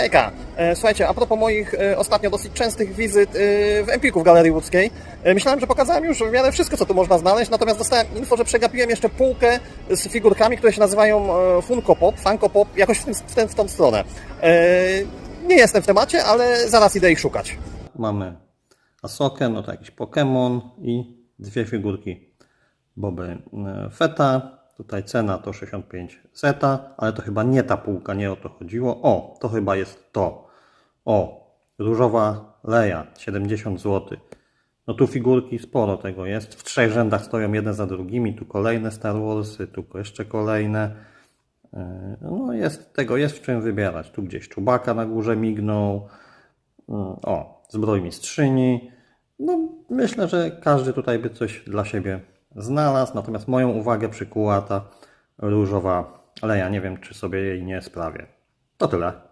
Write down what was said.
Hejka, e, słuchajcie, a propos moich e, ostatnio dosyć częstych wizyt e, w Empiku w Galerii Łódzkiej, myślałem, że pokazałem już w miarę wszystko, co tu można znaleźć, natomiast dostałem info, że przegapiłem jeszcze półkę z figurkami, które się nazywają Funko Pop, Funko Pop, jakoś w, tym, w, ten, w tą stronę. Nie jestem w temacie, ale zaraz idę ich szukać. Mamy Asokę, no to jakiś Pokémon i dwie figurki Boby Feta. Tutaj cena to 65 zeta, ale to chyba nie ta półka, nie o to chodziło. O, to chyba jest to. O, różowa Leja, 70 zł. No tu figurki sporo tego jest. W trzech rzędach stoją jedne za drugimi. Tu kolejne Star Warsy, tu jeszcze kolejne. E, No jest tego, jest w czym wybierać. Tu gdzieś czubaka na górze mignął. Mm, O, zbroj mistrzyni. No, myślę, że każdy tutaj by coś dla siebie znalazł. Natomiast moją uwagę przykuła ta różowa leja. Nie wiem, czy sobie jej nie sprawię. To tyle.